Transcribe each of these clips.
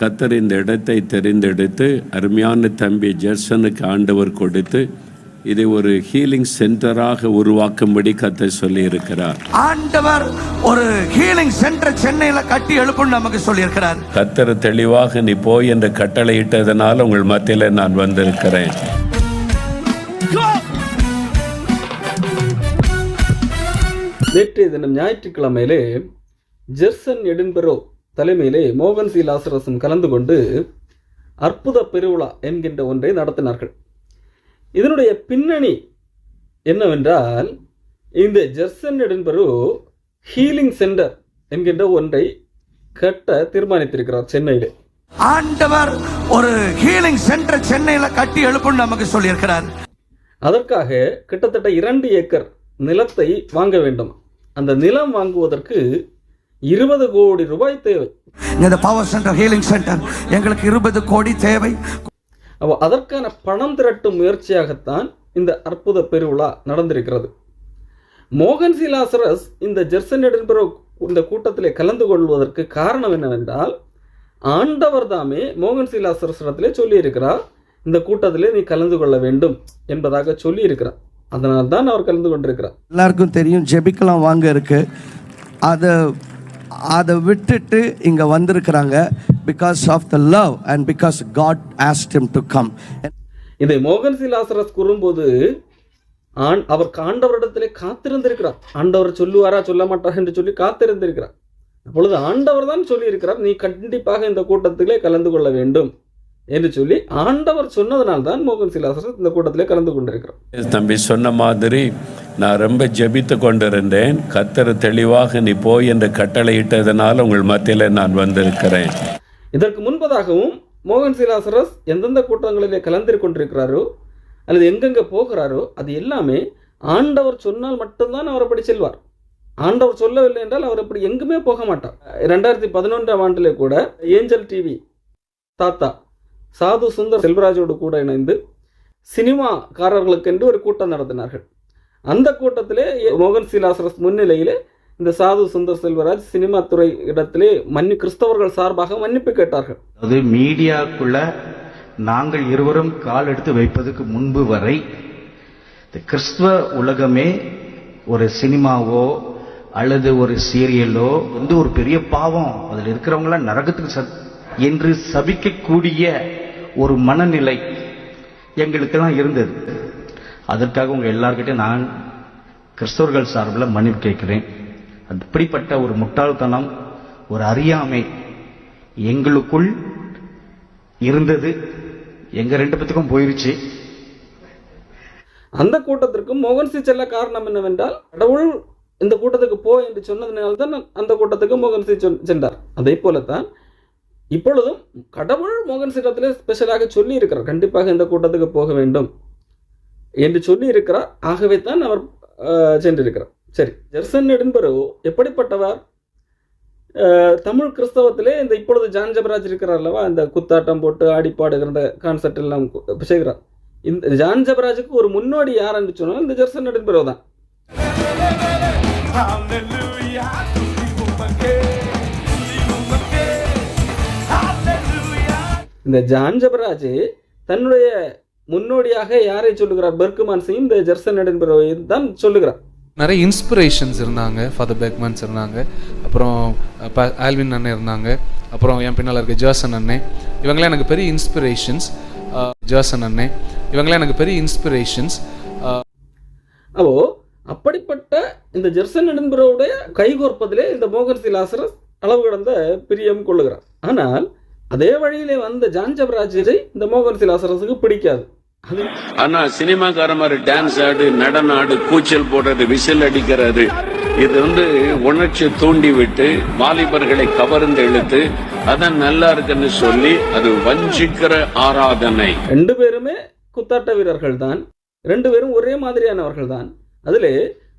கத்தர் இந்த இடத்தை தெரிந்தெடுத்து அருமையான தம்பி ஜெர்சனுக்கு ஆண்டவர் கொடுத்து இதை ஒரு ஹீலிங் சென்டராக உருவாக்கும்படி கத்தர் சொல்லியிருக்கிறார். ஆண்டவர் ஒரு ஹீலிங் சென்டர் சென்னையில கட்டி எழுப்புன்னு நமக்கு சொல்லியிருக்கிறார். கத்தர் தெளிவாக நீ போய் என்று கட்டளையிட்டதனால் உங்கள் மத்தியில் நான் வந்திருக்கிறேன். நேற்றைய தினம் ஞாயிற்றுக்கிழமையிலே ஜெர்சன் எடின்பெரோ தலைமையிலே மோகன் சி லாசரசன் கலந்து கொண்டு அற்புத பெருவிழா என்கின்ற ஒன்றை நடத்தினார்கள். இதனுடைய பின்னணி என்னவென்றால் இந்த ஜெர்சன் எடின்பெரோ ஹீலிங் சென்டர் என்கின்ற ஒன்றை கட்ட தீர்மானித்திருக்கிறார் சென்னையிலே. ஆண்டவர் ஒரு ஹீலிங் சென்டர் சென்னையில கட்டி எழுப்புன்னு நமக்கு சொல்லியிருக்கிறார். அதற்காக கிட்டத்தட்ட இரண்டு ஏக்கர் நிலத்தை வாங்க வேண்டும். அந்த நிலம் வாங்குவதற்கு இருபது கோடி ரூபாய் தேவை. இந்த பவர் சென்டர் ஹீலிங் சென்டர் எங்களுக்கு இருபது கோடி தேவை. அப்போ அதற்கான பணம் திரட்டும் முயற்சியாகத்தான் இந்த அற்புத பெருவிழா நடந்திருக்கிறது. மோகன் சி லாசரஸ் இந்த ஜெர்சன் எடின்பரோ இந்த கூட்டத்திலே கலந்து கொள்வதற்கு காரணம் என்னவென்றால் ஆண்டவர் தாமே மோகன் சி லாசரஸ் இடத்திலே சொல்லியிருக்கிறார் இந்த கூட்டத்திலே நீ கலந்து கொள்ள வேண்டும் என்பதாக சொல்லியிருக்கிறார். அதனால் தான் அவர் கலந்து கொண்டிருக்கிறார். எல்லாருக்கும் தெரியும் ஜெபிக்கலாம் வாங்க இருக்கு. அதை அதை விட்டுட்டு இங்கே வந்திருக்கிறாங்க because of the love and because God asked to come இதை மோகன் சிலாசரஸ் கூறும்போது ஆண் அவர் ஆண்டவரிடத்திலே காத்திருந்திருக்கிறார். ஆண்டவர் சொல்லுவாரா சொல்ல மாட்டார் என்று சொல்லி காத்திருந்திருக்கிறார். அப்பொழுது ஆண்டவர் தான் சொல்லியிருக்கிறார் நீ கண்டிப்பாக இந்த கூட்டத்திலே கலந்து கொள்ள வேண்டும். என்று சொல்லி ஆண்டவர் சொன்னதனால் தான் மோகன் சி லாசரஸ் இந்த கூட்டத்திலே கலந்து கொண்டிருக்கிறார் தம்பி சொன்ன மாதிரி நான் ரொம்ப ஜெபித்து கொண்டிருந்தேன். கத்தர் தெளிவாக நீ போய் என்று கட்டளையிட்டதனால் உங்கள் மத்தியில் நான் வந்திருக்கிறேன். இதற்கு முன்பதாகவும் மோகன் சி லாசரஸ் எந்தெந்த கூட்டங்களிலே கலந்து கொண்டிருக்கிறாரோ அல்லது எங்கெங்கே போகிறாரோ அது எல்லாமே ஆண்டவர் சொன்னால் மட்டும்தான் அவர் அப்படி செல்வார். ஆண்டவர் சொல்லவில்லை என்றால் அவர் அப்படி எங்குமே போக மாட்டார். ரெண்டாயிரத்தி பதினொன்றாம் ஆண்டிலே கூட ஏஞ்சல் டிவி தாத்தா சாது சுந்தர் செல்வராஜோடு கூட இணைந்து சினிமாக்காரர்களுக்கென்று ஒரு கூட்டம் நடத்தினார்கள். அந்த கூட்டத்திலே மோகன் சீலாசரஸ் முன்னிலையிலே இந்த சாது சுந்தர் செல்வராஜ் சினிமா துறை இடத்திலே மன்னி கிறிஸ்தவர்கள் சார்பாக மன்னிப்பு கேட்டார்கள். அது மீடியாக்குள்ள நாங்கள் இருவரும் கால் எடுத்து வைப்பதற்கு முன்பு வரை இந்த கிறிஸ்துவ உலகமே ஒரு சினிமாவோ அல்லது ஒரு சீரியலோ வந்து ஒரு பெரிய பாவம். அதில் இருக்கிறவங்களாம் நரகத்துக்கு சத் என்று சபிக்கக்கூடிய ஒரு மனநிலை எங்களுக்கெல்லாம் இருந்தது. அதற்காக உங்கள் எல்லார்கிட்டையும் நான் கிறிஸ்தவர்கள் சார்பில் மன்னிப்பு கேட்கிறேன். அப்படிப்பட்ட ஒரு முட்டாள்தனம் ஒரு அறியாமை எங்களுக்குள் இருந்தது. எங்க ரெண்டு பத்துக்கும் போயிருச்சு. அந்த கூட்டத்திற்கும் மோகன் சி செல்ல காரணம் என்னவென்றால் கடவுள் இந்த கூட்டத்துக்கு போ என்று சொன்னதுனால்தான் அந்த கூட்டத்துக்கு மோகன் சி சென்றார். அதே போலத்தான் இப்பொழுதும் கடவுள் மோகன் சிங்கத்தில் ஸ்பெஷலாக சொல்லி இருக்கிறார் கண்டிப்பாக இந்த கூட்டத்துக்கு போக வேண்டும் என்று சொல்லி இருக்கிறார் ஆகவே தான் அவர் சென்றிருக்கிறார். சரி ஜெர்சன் நெடும்பரோ எப்படிப்பட்டவர்? தமிழ் கிறிஸ்தவத்திலே இந்த இப்பொழுது ஜான் ஜபராஜ் இருக்கிறார் அல்லவா? இந்த குத்தாட்டம் போட்டு ஆடிப்பாடுகிற இந்த கான்செப்ட் எல்லாம் செய்கிறார். இந்த ஜான் ஜபராஜுக்கு ஒரு முன்னோடி யார் சொன்னால் இந்த ஜெர்சன் நெடும்பரோ தான். இந்த ஜான் ஜபராஜ் தன்னுடைய முன்னோடியாக யாரை சொல்லுகிறார்? பெர்குமான் சிங் இந்த ஜெர்சன் நெடும்பரோவை தான் சொல்லுகிறார். நிறைய இன்ஸ்பிரேஷன்ஸ் இருந்தாங்க ஃபாதர் பெக்மன்ஸ் இருந்தாங்க அப்புறம் ஆல்வின் அண்ணன் இருந்தாங்க அப்புறம் என் பின்னால் இருக்க ஜாசன் அண்ணன் இவங்களாம் எனக்கு பெரிய இன்ஸ்பிரேஷன்ஸ் ஜாசன் அண்ணன் இவங்களாம் எனக்கு பெரிய இன்ஸ்பிரேஷன்ஸ் அப்போ அப்படிப்பட்ட இந்த ஜெர்சன் நெடும்பரோவுடைய கைகோர்ப்பதிலே இந்த மோகன் சி லாசரஸ் அளவு கடந்த பிரியம் கொள்ளுகிறார். ஆனால் அதே வழியிலே வந்த ஜான் ஜபராஜை இந்த மோகன் சி லாசரஸுக்கு பிடிக்காது. ஆனா சினிமாக்கார மாதிரி டான்ஸ் ஆடு நடன ஆடு கூச்சல் போடுறது விசில் அடிக்கிறது இது வந்து உணர்ச்சி தூண்டி விட்டு வாலிபர்களை கவர்ந்து இழுத்து அதான் நல்லா இருக்குன்னு சொல்லி அது வஞ்சிக்கிற ஆராதனை. ரெண்டு பேருமே குத்தாட்ட வீரர்கள் தான் ரெண்டு பேரும் ஒரே மாதிரியானவர்கள் தான். அதிலே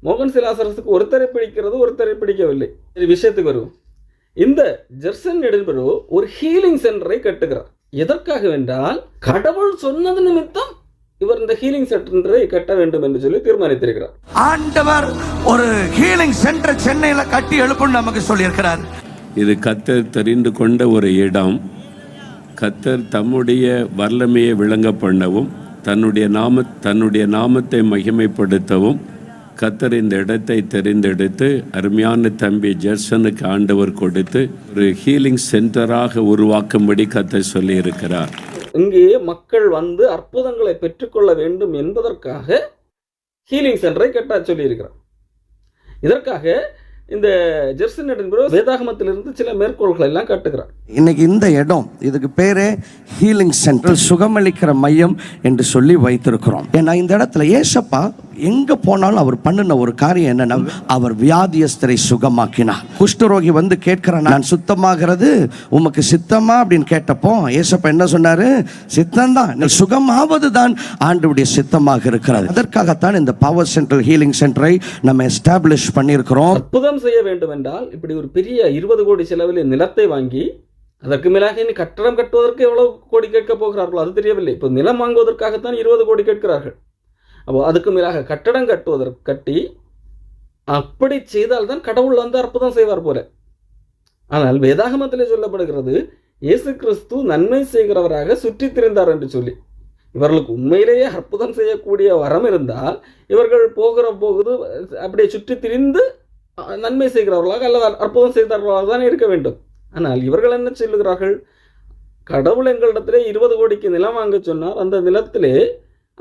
மோகன் சிலாசரசுக்கு ஒருத்தரை பிடிக்கிறது ஒருத்தரை பிடிக்கவில்லை. விஷயத்துக்கு வருவோம். இந்த ஜெர்சன் நெடும்பெரோ ஒரு ஹீலிங் சென்டரை கட்டுகிறார். எதற்காக வென்றால் கடவுள் சொன்னது நிமித்தம் இவர் இந்த ஹீலிங் சென்டரை கட்ட வேண்டும் என்று சொல்லி தீர்மானித்திருக்கிறார். ஆண்டவர் ஒரு ஹீலிங் சென்டர் சென்னையில கட்டி எழுப்புன்னு நமக்கு சொல்லியிருக்கிறார். இது கத்தர் தெரிந்து கொண்ட ஒரு இடம். கத்தர் தம்முடைய வல்லமையை விளங்க பண்ணவும் தன்னுடைய நாம தன்னுடைய நாமத்தை மகிமைப்படுத்தவும் கத்தர் இந்த இடத்தை தெரிந்தெடுத்து அருமையான தம்பி ஜெர்சனுக்கு ஆண்டவர் கொடுத்து ஒரு ஹீலிங் சென்டராக உருவாக்கும்படி கத்தர் சொல்லியிருக்கிறார். இங்கே மக்கள் வந்து அற்புதங்களை பெற்றுக்கொள்ள வேண்டும் என்பதற்காக ஹீலிங் சென்டரை கட்ட சொல்லியிருக்கிறார். இதற்காக இந்த ஜெர்சன் வேதாகமத்திலிருந்து சில மேற்கோள்களை எல்லாம் காட்டுகிறார். இன்னைக்கு இந்த இடம் இதுக்கு பேரே ஹீலிங் சென்டர் சுகமளிக்கிற மையம் என்று சொல்லி வைத்திருக்கிறோம். ஏன்னா இந்த இடத்துல ஏசப்பா எங்க போனாலும் அவர் பண்ணின ஒரு காரியம் என்னன்னா அவர் வியாதியஸ்தரை சுகமாக்கினார். குஷ்டரோகி வந்து கேட்கிறான் நான் சுத்தமாகிறது உமக்கு சித்தமா? அப்படின்னு கேட்டப்போ ஏசப்பா என்ன சொன்னாரு? சித்தம்தான். சுகமாவது தான் ஆண்டுடைய சித்தமாக இருக்கிறது. அதற்காகத்தான் இந்த பவர் சென்ட்ரல் ஹீலிங் சென்டரை நம்ம எஸ்டாப்ளிஷ் பண்ணியிருக்கிறோம். அற்புதம் செய்ய வேண்டும் என்றால் இப்படி ஒரு பெரிய இருபது கோடி செலவில் நிலத்தை வாங்கி அதற்கு மேலாக இனி கட்டடம் கட்டுவதற்கு எவ்வளவு கோடி கேட்க போகிறார்களோ அது தெரியவில்லை. இப்போ நிலம் வாங்குவதற்காகத்தான் இருபது கோடி கேட்கிறார்கள். அப்போ அதுக்கு மேலாக கட்டடம் கட்டுவதற்கு கட்டி அப்படி செய்தால்தான் கடவுள் வந்து அற்புதம் செய்வார் போல. ஆனால் வேதாகமத்தில் சொல்லப்படுகிறது இயேசு கிறிஸ்து நன்மை செய்கிறவராக சுற்றித் திரிந்தார் என்று சொல்லி. இவர்களுக்கு உண்மையிலேயே அற்புதம் செய்யக்கூடிய வரம் இருந்தால் இவர்கள் போகிற போகுது அப்படியே சுற்றி திரிந்து நன்மை செய்கிறவர்களாக அல்லது அற்புதம் செய்தவர்களாக தான் இருக்க வேண்டும். ஆனால் இவர்கள் என்ன சொல்லுகிறார்கள்? கடவுள் எங்களிடத்திலே இருபது கோடிக்கு நிலம் வாங்க சொன்னார். அந்த நிலத்திலே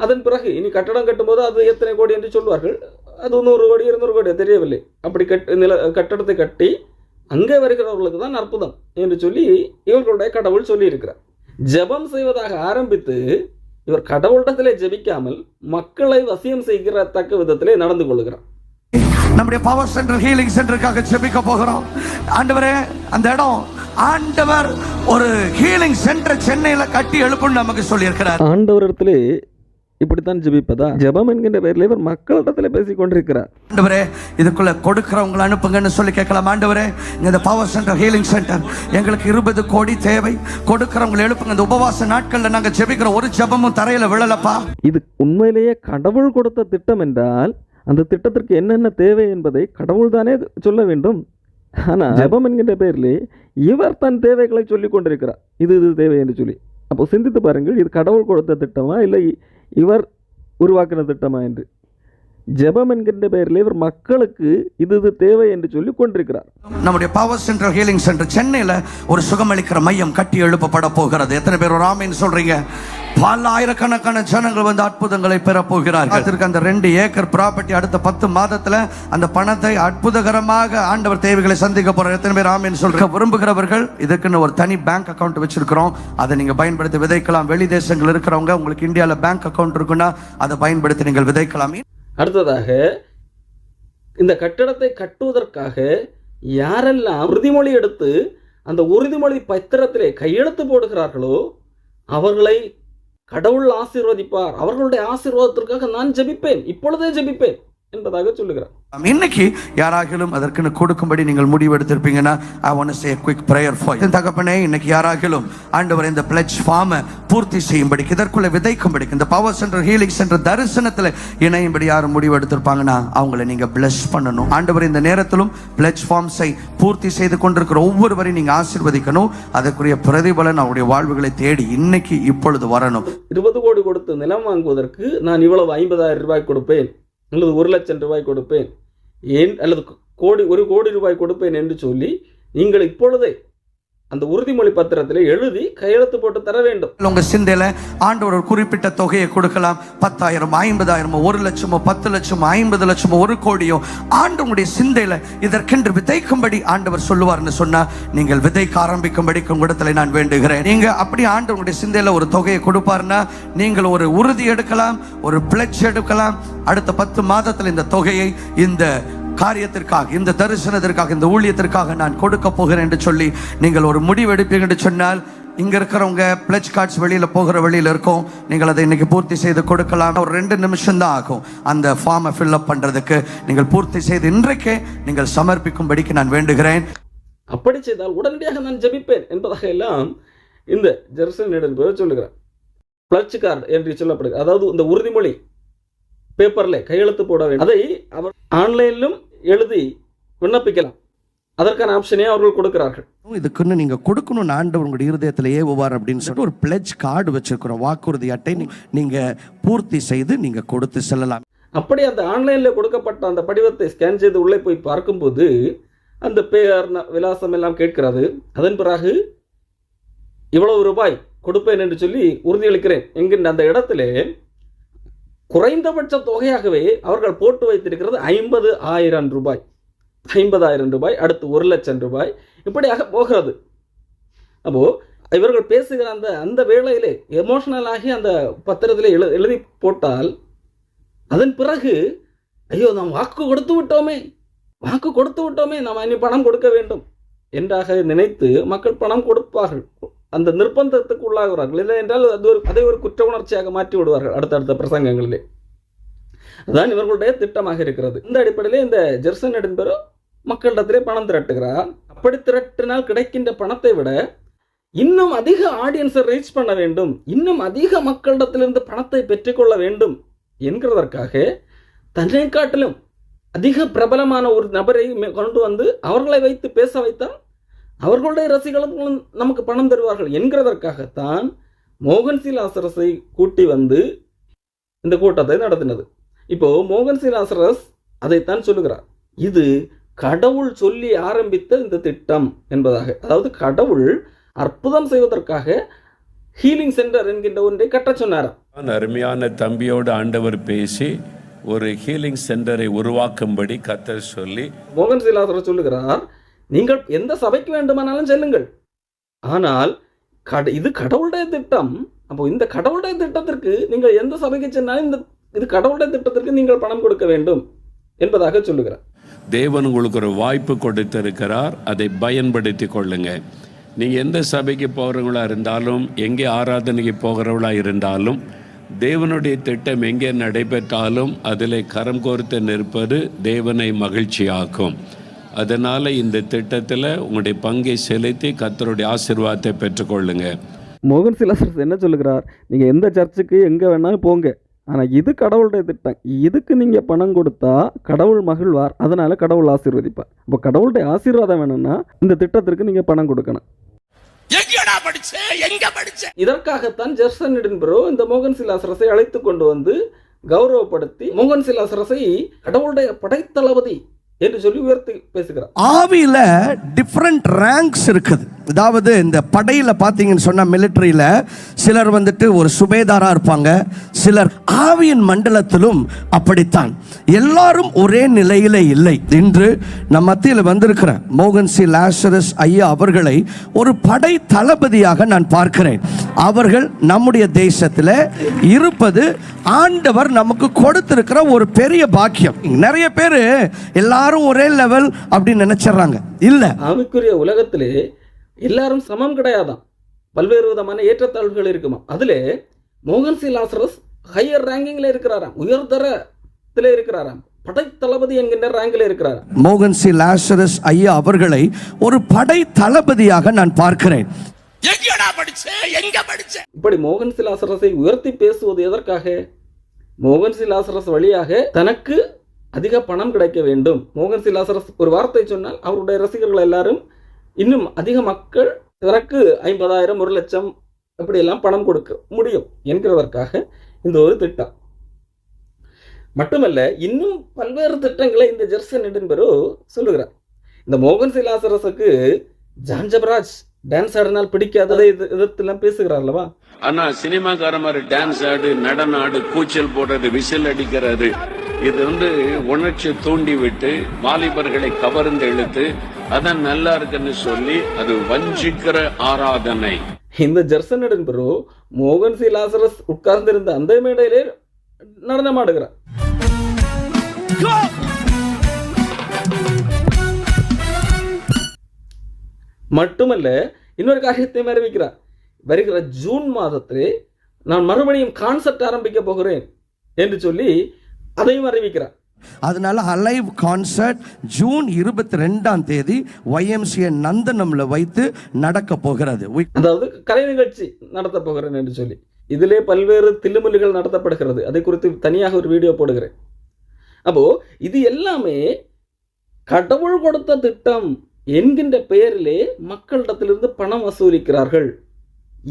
அதன் பிறகு இனி கட்டடம் கட்டும்போது அது எத்தனை கோடி என்று சொல்வார்கள்? அது நூறு கோடி இருநூறு கோடி தெரியவில்லை. அப்படி கட் நில கட்டடத்தை கட்டி அங்கே வருகிறவர்களுக்கு தான் அற்புதம் என்று சொல்லி இவர்களுடைய கடவுள் சொல்லியிருக்கிறார். ஜெபம் செய்வதாக ஆரம்பித்து இவர் கடவுளிடத்திலே ஜெபிக்காமல் மக்களை வசியம் செய்கிற தக்க விதத்திலே நடந்து கொள்கிறார். நம்முடைய பவர் சென்டர் ஹீலிங் சென்டருக்காக ஜெபிக்க போகிறோம். ஆண்டவரே அந்த இடம் ஆண்டவர் ஒரு ஹீலிங் சென்டர் சென்னையில கட்டி எழுப்புன்னு நமக்கு சொல்லியிருக்கிறார். ஆண்டவரிடத்திலே இப்படித்தான் ஜெபிப்பதா? ஜெபம் என்கின்ற பெயரில் இவர் மக்களிடத்திலே பேசிக் கொண்டிருக்கிறார் ஆண்டவரே இதுக்குள்ள கொடுக்கிறவங்களை அனுப்புங்கன்னு சொல்லி கேட்கலாம். ஆண்டவரே இந்த பவர் சென்டர் ஹீலிங் சென்டர் எங்களுக்கு இருபது கோடி தேவை. கொடுக்கிறவங்களை எழுப்புங்க. இந்த உபவாச நாட்கள்ல நாங்க ஜெபிக்கிற ஒரு ஜெபமும் தரையில விழலப்பா. இது உண்மையிலேயே கடவுள் கொடுத்த திட்டம் என்றால் அந்த திட்டத்திற்கு என்னென்ன தேவை என்பதை கடவுள் தானே சொல்ல வேண்டும். ஆனால் ஜெபம் என்கின்ற பெயரிலே இவர் தன் தேவைகளை சொல்லிக் கொண்டிருக்கிறார். இது இது தேவை என்று சொல்லி. அப்போ சிந்தித்து பாருங்கள் இது கடவுள் கொடுத்த திட்டமா இல்லை இவர் உருவாக்கின திட்டமா என்று. ஜெபம் என்கின்ற பெயரில் இவர் மக்களுக்கு இது இது தேவை என்று சொல்லி கொண்டிருக்கிறார். நம்முடைய பவர் சென்டர் ஹீலிங் சென்டர் சென்னையில் ஒரு சுகமளிக்கிற மையம் கட்டி எழுப்பப்பட போகிறது. எத்தனை பேர் ஒரு ஆமைன்னு சொல்றீங்க? பல ஆயிரக்கணக்கான ஜனங்கள் வந்து அற்புதங்களை பெற போகிறார்கள். அதற்கு அந்த ரெண்டு ஏக்கர் ப்ராப்பர்ட்டி அடுத்த பத்து மாதத்துல அந்த பணத்தை அற்புதகரமாக ஆண்டவர் தேவைகளை சந்திக்க போகிறார் எத்தனை பேர் ஆமைன்னு சொல்றீங்க? விரும்புகிறவர்கள் இதுக்குன்னு ஒரு தனி பேங்க் அக்கௌண்ட் வச்சிருக்கிறோம். அதை நீங்க பயன்படுத்தி விதைக்கலாம். வெளி தேசங்கள் இருக்கிறவங்க உங்களுக்கு இந்தியாவில் பேங்க் அக்கௌண்ட் இருக்குன்னா அதை பயன்படுத்தி நீங்கள் விதைக்கலாம். அடுத்ததாக இந்த கட்டிடத்தை கட்டுவதற்காக யாரெல்லாம் உறுதிமொழி எடுத்து அந்த உறுதிமொழி பத்திரத்திலே கையெழுத்து போடுகிறார்களோ அவர்களை கடவுள் ஆசீர்வதிப்பார். அவர்களுடைய ஆசீர்வாதத்திற்காக நான் ஜெபிப்பேன். இப்பொழுதே ஜெபிப்பேன். என்பதாக சொல்லுகிறார். இன்னைக்கு யாராகிலும் அதற்குன்னு கொடுக்கும்படி நீங்கள் முடிவு எடுத்திருப்பீங்கன்னா I want say quick prayer for தகப்பனே இன்னைக்கு யாராகிலும் ஆண்டவர் இந்த பிளட்ஜ் ஃபார்மை பூர்த்தி செய்யும்படிக்கு இதற்குள்ள விதைக்கும்படிக்கு இந்த பவர் சென்டர் ஹீலிங் சென்டர் தரிசனத்தில் இணையும்படி யாரும் முடிவு எடுத்திருப்பாங்கன்னா அவங்கள நீங்க பிளஸ் பண்ணணும். ஆண்டவர் இந்த நேரத்திலும் பிளட்ஜ் ஃபார்ம்ஸை பூர்த்தி செய்து கொண்டிருக்கிற ஒவ்வொருவரையும் நீங்க ஆசீர்வதிக்கணும். அதற்குரிய பிரதிபலன் அவருடைய வாழ்வுகளை தேடி இன்னைக்கு இப்பொழுது வரணும். இருபது கோடி கொடுத்து நிலம் வாங்குவதற்கு நான் இவ்வளவு ஐம்பதாயிரம் ரூபாய் கொடுப்பேன். அல்லது ஒரு லட்சம் ரூபாய் கொடுப்பேன். ஏன்? அல்லது கோடி ஒரு கோடி ரூபாய் கொடுப்பேன் என்று சொல்லி நீங்கள் இப்பொழுதே அந்த உறுதிமொழி பத்திரத்தில் எழுதி கையெழுத்து போட்டு தர வேண்டும். உங்க சிந்தையில ஆண்டவர் ஒரு குறிப்பிட்ட தொகையை கொடுக்கலாம். பத்தாயிரம் ஐம்பதாயிரமோ ஒரு லட்சமோ பத்து லட்சமோ ஐம்பது லட்சமோ ஒரு கோடியோ. ஆண்டவனுடைய சிந்தையில இதற்கென்று விதைக்கும்படி ஆண்டவர் சொல்லுவார்னு சொன்னா நீங்கள் விதைக்க ஆரம்பிக்கும்படி உங்களிடத்துல நான் வேண்டுகிறேன். நீங்க அப்படி ஆண்டவனுடைய சிந்தையில ஒரு தொகையை கொடுப்பாருன்னா நீங்கள் ஒரு உறுதி எடுக்கலாம் ஒரு பிளட்ஜ் எடுக்கலாம். அடுத்த பத்து மாதத்தில் இந்த தொகையை இந்த காரியத்திற்காக இந்த தரிசனத்திற்காக இந்த ஊழியத்திற்காக நான் கொடுக்க போகிறேன் என்று சொல்லி நீங்கள் ஒரு முடிவு எடுப்பீங்க என்று சொன்னால் இங்க இருக்கிறவங்க பிளச் கார்ட்ஸ் வெளியில போகிற வழியில இருக்கும். நீங்கள் அதை இன்னைக்கு பூர்த்தி செய்து கொடுக்கலாம். ஒரு ரெண்டு நிமிஷம் தான் ஆகும். அந்த ஃபார்மை ஃபில்அப் பண்றதுக்கு நீங்கள் பூர்த்தி செய்து இன்றைக்கே நீங்கள் சமர்ப்பிக்கும்படிக்கு நான் வேண்டுகிறேன். அப்படி செய்தால் உடனடியாக நான் ஜெபிப்பேன் என்பதாக எல்லாம் இந்த ஜெர்சன் என்பவர் சொல்லுகிறார். பிளச் கார்டு என்று சொல்லப்படுகிறது. அதாவது இந்த உறுதிமொழி பேப்பரில் கையெழுத்து போட வேண்டும். அதை அவர் ஆன்லைனிலும் எழுதி விண்ணப்பிக்கலாம். அதற்கான ஆப்ஷனே அவர்கள் கொடுக்கிறார்கள். இதுக்குன்னு நீங்க கொடுக்கணும்னு ஆண்டவர் உங்களுடைய இருதயத்தில் ஏவுவார் அப்படின்னு சொல்லிட்டு ஒரு பிளெஜ் கார்டு வச்சிருக்கிறோம். வாக்குறுதி அட்டை நீங்க பூர்த்தி செய்து நீங்க கொடுத்து செல்லலாம். அப்படி அந்த ஆன்லைனில் கொடுக்கப்பட்ட அந்த படிவத்தை ஸ்கேன் செய்து உள்ளே போய் பார்க்கும்போது அந்த பெயர் ந- விலாசம் எல்லாம் கேட்கிறது. அதன் பிறகு இவ்வளவு ரூபாய் கொடுப்பேன் என்று சொல்லி உறுதியளிக்கிறேன். என்கின்ற அந்த இடத்திலே குறைந்தபட்ச தொகையாகவே அவர்கள் போட்டு வைத்திருக்கிறது ஐம்பது ஆயிரம் ரூபாய். ஐம்பதாயிரம் ரூபாய் அடுத்து ஒரு லட்சம் ரூபாய். இப்படியாக போகிறது. அப்போ இவர்கள் பேசுகிற அந்த அந்த வேளையிலே எமோஷனல் ஆகி அந்த பத்திரத்திலே எழு எழுதி போட்டால் அதன் பிறகு ஐயோ நாம் வாக்கு கொடுத்து விட்டோமே. வாக்கு கொடுத்து விட்டோமே. நாம் இனி பணம் கொடுக்க வேண்டும். என்றாக நினைத்து மக்கள் பணம் கொடுப்பார்கள். அந்த நிர்பந்தத்துக்கு உள்ளாகிறார்கள் இல்லை என்றால் அது ஒரு அதை ஒரு குற்ற உணர்ச்சியாக மாற்றி விடுவார்கள் அடுத்தடுத்த பிரசங்கங்களிலே. அதான் இவர்களுடைய திட்டமாக இருக்கிறது. இந்த அடிப்படையிலே இந்த ஜெர்சன் என்பவரோ மக்களிடத்திலே பணம் திரட்டுகிறார். அப்படி திரட்டினால் கிடைக்கின்ற பணத்தை விட இன்னும் அதிக ஆடியன்ஸை ரீச் பண்ண வேண்டும். இன்னும் அதிக மக்களிடத்திலிருந்து பணத்தை பெற்றுக்கொள்ள வேண்டும் என்கிறதற்காக தன்னை காட்டிலும் அதிக பிரபலமான ஒரு நபரை மே- கொண்டு வந்து அவர்களை வைத்து பேச வைத்தால் அவர்களுடைய ரசிகர்களும் நமக்கு பணம் தருவார்கள் என்கிறதற்காகத்தான் மோகன் சிலாசரஸை கூட்டி வந்து இந்த கூட்டத்தை நடத்தினது. இப்போ மோகன் சிலாசரஸ் அதைத்தான் சொல்லுகிறார். இது கடவுள் சொல்லி ஆரம்பித்த இந்த திட்டம் என்பதாக. அதாவது கடவுள் அற்புதம் செய்வதற்காக ஹீலிங் சென்டர் என்கின்ற ஒன்றை கட்டச் சொன்னாராம் அருமையான தம்பியோடு ஆண்டவர் பேசி ஒரு ஹீலிங் சென்டரை உருவாக்கும்படி கத்தர் சொல்லி மோகன் சிலாசரர் சொல்லுகிறார் நீங்கள் எந்த சபைக்கு வேண்டுமானாலும் செல்லுங்கள். ஆனால் கட இது கடவுளுடைய திட்டம். அப்போ இந்த கடவுளுடைய திட்டத்திற்கு நீங்கள் எந்த சபைக்கு சென்றாலும் இந்த இது கடவுளுடைய திட்டத்திற்கு நீங்கள் பணம் கொடுக்க வேண்டும் என்பதாக சொல்லுகிறார். தேவன் உங்களுக்கு ஒரு வாய்ப்பு கொடுத்திருக்கிறார். அதை பயன்படுத்தி கொள்ளுங்க. நீங்கள் எந்த சபைக்கு போகிறவங்களா இருந்தாலும் எங்கே ஆராதனைக்கு போகிறவங்களா இருந்தாலும் தேவனுடைய திட்டம் எங்கே நடைபெற்றாலும் அதில் கரம் கோர்த்து நிற்பது தேவனை மகிழ்ச்சியாக்கும். அதனால இந்த திட்டத்தில் உங்களுடைய பங்கை செலுத்தி கர்த்தருடைய ஆசீர்வாதத்தை பெற்றுக்கொள்ளுங்க. மோகன் சிலாசரஸ் என்ன சொல்லுகிறார்? நீங்கள் எந்த சர்ச்சுக்கு எங்கே வேணாலும் போங்க. ஆனால் இது கடவுளுடைய திட்டம். இதுக்கு நீங்கள் பணம் கொடுத்தா கடவுள் மகிழ்வார். அதனால கடவுள் ஆசீர்வதிப்பார். இப்போ கடவுளுடைய ஆசீர்வாதம் வேணும்னா இந்த திட்டத்திற்கு நீங்கள் பணம் கொடுக்கணும். இதற்காகத்தான் ஜெர்சன் எடின்பரோ இந்த மோகன் சிலாசரஸை அழைத்து கொண்டு வந்து கௌரவப்படுத்தி மோகன் சிலாசரஸை கடவுளுடைய படைத்தளபதி என்று சொல்லி உயர்த்து பேசுகிறார். ஆவியில டிஃப்ரெண்ட் ரேங்க்ஸ் இருக்குது. அதாவது இந்த படையில பார்த்தீங்கன்னு சொன்னா மிலிட்டரியில சிலர் வந்துட்டு ஒரு சுபேதாரா இருப்பாங்க. சிலர் ஆவியின் மண்டலத்திலும் அப்படித்தான். எல்லாரும் ஒரே நிலையில இல்லை. இன்று நம் மத்தியில் வந்திருக்கிற மோகன் சி. லாசரஸ் ஐயா அவர்களை ஒரு படை தளபதியாக நான் பார்க்கிறேன். அவர்கள் நம்முடைய தேசத்தில் இருப்பது ஆண்டவர் நமக்கு கொடுத்திருக்கிற ஒரு பெரிய பாக்கியம். நிறைய பேர் எல்லாரும் ஒரே லெவல் அப்படின்னு நினைச்சிடுறாங்க. இல்லை. ஆவிக்குரிய உலகத்திலே எல்லாரும் சமம் கிடையாதாம். பல்வேறு விதமான ஏற்றத்தாழ்வுகள் இருக்குமா அதிலே மோகன் சி. லாசரஸ் ஹையர் ரேங்கிங்ல இருக்கிறாராம். உயர்தரத்தில் இருக்கிறாராம். படைத்தளபதி என்கின்ற ரேங்கில் இருக்கிறாராம் மோகன் சி. லாசரஸ் ஐயா அவர்களை ஒரு படை தளபதியாக நான் பார்க்கிறேன். இப்படி மோகன் சிலாசரஸை உயர்த்தி பேசுவது எதற்காக? மோகன் சிலாசரஸ் வழியாக தனக்கு அதிக பணம் கிடைக்க வேண்டும். மோகன் சிலாசரஸ் ஒரு வார்த்தை சொன்னால் அவருடைய ரசிகர்கள் எல்லாரும் இன்னும் அதிக மக்கள் தனக்கு ஐம்பதாயிரம் ஒரு லட்சம் இப்படியெல்லாம் பணம் கொடுக்க முடியும் என்கிறதற்காக இந்த ஒரு திட்டம். மட்டுமல்ல இன்னும் பல்வேறு திட்டங்களை இந்த ஜெர்சன் எடின்பரோ சொல்லுகிறார். இந்த மோகன் சிலாசரஸுக்கு ஜான்ஜபராஜ் டான்ஸ் ஆடினால் பிடிக்காததை எதிர்- எதிர்த்தெல்லாம் பேசுகிறார் அல்லவா ஆனா சினிமாக்கார மாதிரி டான்ஸ் ஆடு நடன ஆடு கூச்சல் போடுறது விசில் அடிக்கிறது. இது வந்து உணர்ச்சி தூண்டி விட்டு வாலிபர்களை கவர்ந்து இழுத்து அதான் நல்லா இருக்குன்னு சொல்லி அது வஞ்சிக்கிற ஆராதனை. இந்த ஜெர்சன் எடின்பரோ மோகன் சி. லாசரஸ் உட்கார்ந்திருந்த அந்த மேடையிலே நடனமாடுகிறார் மட்டுமல்ல இன்னொரு காரியத்தையும் அறிவிக்கிறார் வருகிற ஜூன் மாதத்திலே நான் மறுபடியும் கான்செப்ட் ஆரம்பிக்க போகிறேன் என்று சொல்லி அதையும் அறிவிக்கிறார் அதனால அலைவ் கான்சர்ட் ஜூன் இருபத்தி ரெண்டாம் தேதி ஒய்எம்சிஏ நந்தனம்ல வைத்து நடக்க போகிறது. அதாவது கலை நிகழ்ச்சி நடத்த போகிறேன் என்று சொல்லி. இதிலே பல்வேறு தில்லுமுல்லுகள் நடத்தப்படுகிறது. அதை குறித்து தனியாக ஒரு வீடியோ போடுகிறேன். அப்போ இது எல்லாமே கடவுள் கொடுத்த திட்டம். என்கின்ற பெயரிலே மக்களிடத்திலிருந்து பணம் வசூலிக்கிறார்கள்.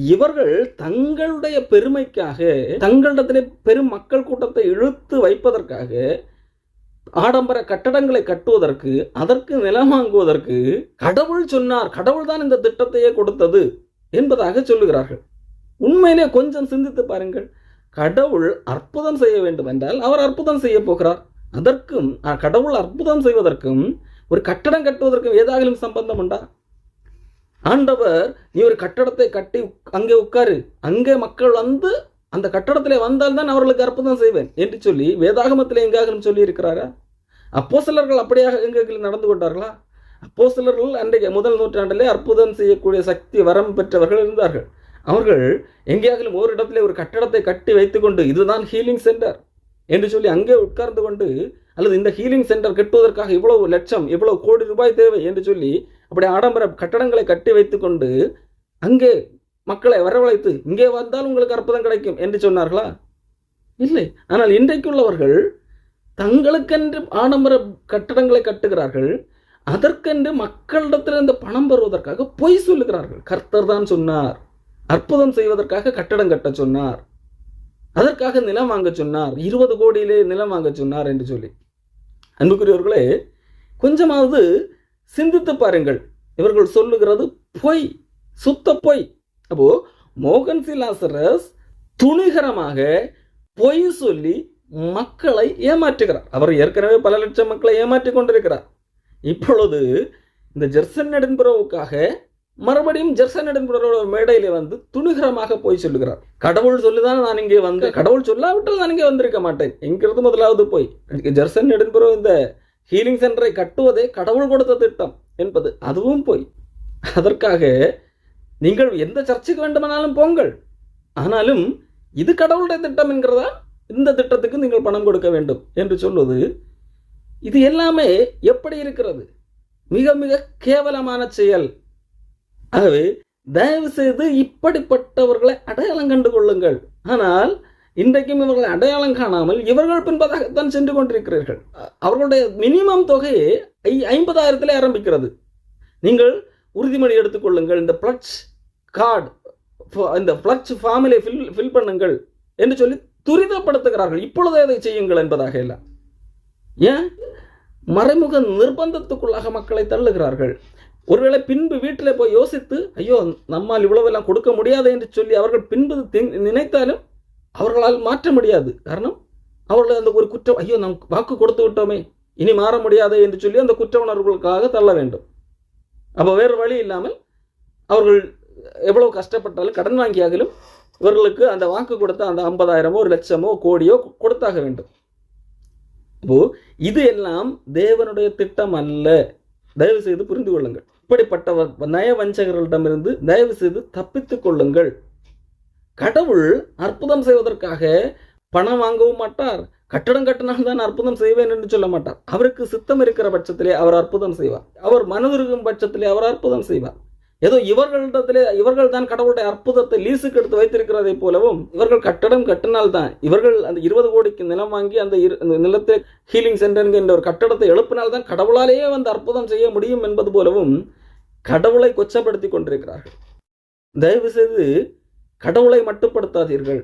இவர்கள் தங்களுடைய பெருமைக்காக தங்களிடத்திலே பெரும் மக்கள் கூட்டத்தை இழுத்து வைப்பதற்காக ஆடம்பர கட்டடங்களை கட்டுவதற்கு அதற்கு நிலம் வாங்குவதற்கு கடவுள் சொன்னார் கடவுள் தான் இந்த திட்டத்தையே கொடுத்தது என்பதாக சொல்லுகிறார்கள். உண்மையிலே கொஞ்சம் சிந்தித்து பாருங்கள். கடவுள் அற்புதம் செய்ய வேண்டும் என்றால் அவர் அற்புதம் செய்ய போகிறார். அதற்கும் அஹ், கடவுள் அற்புதம் செய்வதற்கும் ஒரு கட்டடம் கட்டுவதற்கு ஏதாகிலும் சம்பந்தம் உண்டா? ஆண்டவர் நீ ஒரு கட்டடத்தை கட்டி அங்கே உட்காரு. அங்கே மக்கள் வந்து அந்த கட்டடத்திலே வந்தால்தான் அவர்களுக்கு அற்புதம் செய்வேன் என்று சொல்லி வேதாகமத்தில் எங்காகலும் சொல்லி இருக்கிறாரா அப்போ சிலர்கள் அப்படியாக எங்கெங்கிலும் நடந்து கொண்டார்களா? அப்போ சிலர்கள் அன்றைக்கு முதல் நூற்றாண்டிலே அற்புதம் செய்யக்கூடிய சக்தி வரம் பெற்றவர்கள் இருந்தார்கள். அவர்கள் எங்கேயாகிலும் ஒரு ஒரு கட்டடத்தை கட்டி வைத்துக்கொண்டு இதுதான் ஹீலிங் சென்டர் என்று சொல்லி அங்கே உட்கார்ந்து கொண்டு அல்லது இந்த ஹீலிங் சென்டர் கட்டுவதற்காக இவ்வளவு லட்சம் இவ்வளவு கோடி ரூபாய் தேவை என்று சொல்லி அப்படி ஆடம்பர கட்டடங்களை கட்டி வைத்துக்கொண்டு அங்கே மக்களை வரவழைத்து இங்கே வந்தால் உங்களுக்கு அற்புதம் கிடைக்கும் என்று சொன்னார்களா? இல்லை. ஆனால் இன்றைக்குள்ளவர்கள் தங்களுக்கென்று ஆடம்பர கட்டடங்களை கட்டுகிறார்கள் அதற்கென்று மக்களிடத்திலிருந்து பணம் பெறுவதற்காக பொய் சொல்லுகிறார்கள். கர்த்தர் தான் சொன்னார். அற்புதம் செய்வதற்காக கட்டடம் கட்ட சொன்னார். அதற்காக நிலம் வாங்க சொன்னார். இருபது கோடியிலே நிலம் வாங்க சொன்னார் என்று சொல்லி. அன்புக்குரியவர்களே கொஞ்சமாவது சிந்தித்து பாருங்கள். இவர்கள் சொல்லுகிறது பொய் சுத்த பொய். அப்போ மோகன் சிலாசரஸ் துணிகரமாக பொய் சொல்லி மக்களை ஏமாற்றுகிறார். அவர் ஏற்கனவே பல லட்சம் மக்களை ஏமாற்றிக் கொண்டிருக்கிறார். இப்பொழுது இந்த ஜெர்சன் நெடுன்புறவுக்காக மறுபடியும் ஜெர்சன் நெடுன்புறவோட மேடையில வந்து துணிகரமாக போய் சொல்லுகிறார். கடவுள் சொல்லுதான் நான் இங்கே வந்தேன். கடவுள் சொல்லாவிட்டால் நான் இங்கே வந்திருக்க மாட்டேன். என்கிறது முதலாவது போய்? ஜெர்சன் நெடுன்புறம் இந்த ஹீலிங் சென்டரை கட்டுவதே கடவுள் கொடுத்த திட்டம் என்பது. அதுவும் போய். அதற்காக நீங்கள் எந்த சர்ச்சுக்கு வேண்டுமானாலும் போங்கள். ஆனாலும் இது கடவுளுடைய திட்டம் என்கிறதா? இந்த திட்டத்துக்கு நீங்கள் பணம் கொடுக்க வேண்டும் என்று சொல்வது இது எல்லாமே எப்படி இருக்கிறது? மிக மிக கேவலமான செயல். ஆகவே தயவு செய்து இப்படிப்பட்டவர்களை அடையாளம் கண்டு கொள்ளுங்கள். ஆனால் இன்றைக்கும் இவர்களை அடையாளம் காணாமல் இவர்கள் பின்பதாகத்தான் சென்று கொண்டிருக்கிறீர்கள். அவர்களுடைய மினிமம் தொகையே ஐ ஐம்பதாயிரத்தில் ஆரம்பிக்கிறது. நீங்கள் உறுதிமொழி எடுத்துக்கொள்ளுங்கள். இந்த பிளட்ச் கார்டு இந்த பிளட்ச் ஃபார்மிலே ஃபில் ஃபில் பண்ணுங்கள் என்று சொல்லி துரிதப்படுத்துகிறார்கள். இப்பொழுதே அதை செய்யுங்கள் என்பதாக எல்லாம் ஏன்? மறைமுக நிர்பந்தத்துக்குள்ளாக மக்களை தள்ளுகிறார்கள். ஒருவேளை பின்பு வீட்டில் போய் யோசித்து ஐயோ நம்மால் இவ்வளவெல்லாம் கொடுக்க முடியாது என்று சொல்லி அவர்கள் பின்பு திங்- நினைத்தாலும் அவர்களால் மாற்ற முடியாது. காரணம் அவர்கள் அந்த ஒரு குற்றம் ஐயோ நாம் வாக்கு கொடுத்து விட்டோமே இனி மாற முடியாது என்று சொல்லி அந்த குற்ற உணர்வுகளுக்காக தள்ள வேண்டும். அப்போ வேறு வழி இல்லாமல் அவர்கள் எவ்வளவு கஷ்டப்பட்டாலும் கடன் வாங்கியாகலும் இவர்களுக்கு அந்த வாக்கு கொடுத்த அந்த ஐம்பதாயிரமோ ஒரு லட்சமோ கோடியோ கொடுத்தாக வேண்டும். அப்போ இது எல்லாம் தேவனுடைய திட்டம் அல்ல. தயவு செய்து புரிந்து கொள்ளுங்கள். இப்படிப்பட்டவர் நயவஞ்சகர்களிடமிருந்து தயவு செய்து தப்பித்துக் கொள்ளுங்கள். கடவுள் அற்புதம் செய்வதற்காக பணம் வாங்கவும் மாட்டார். கட்டடம் கட்டினால் தான் அற்புதம் செய்வேன் என்று சொல்ல மாட்டார். அவருக்கு சித்தம் இருக்கிற பட்சத்திலே அவர் அற்புதம் செய்வார். அவர் மனதிருக்கும் பட்சத்திலே அவர் அற்புதம் செய்வார். ஏதோ இவர்களிடத்திலே இவர்கள் தான் கடவுளுடைய அற்புதத்தை லீஸுக்கு எடுத்து வைத்திருக்கிறதை போலவும் இவர்கள் கட்டடம் கட்டினால்தான் இவர்கள் அந்த இருபது கோடிக்கு நிலம் வாங்கி அந்த நிலத்தை ஹீலிங் சென்டர் என்ற ஒரு கட்டடத்தை எழுப்பினால்தான் கடவுளாலேயே வந்து அற்புதம் செய்ய முடியும் என்பது போலவும் கடவுளை கொச்சப்படுத்தி கொண்டிருக்கிறார்கள். தயவு செய்து கடவுளை மட்டுப்படுத்தாதீர்கள்.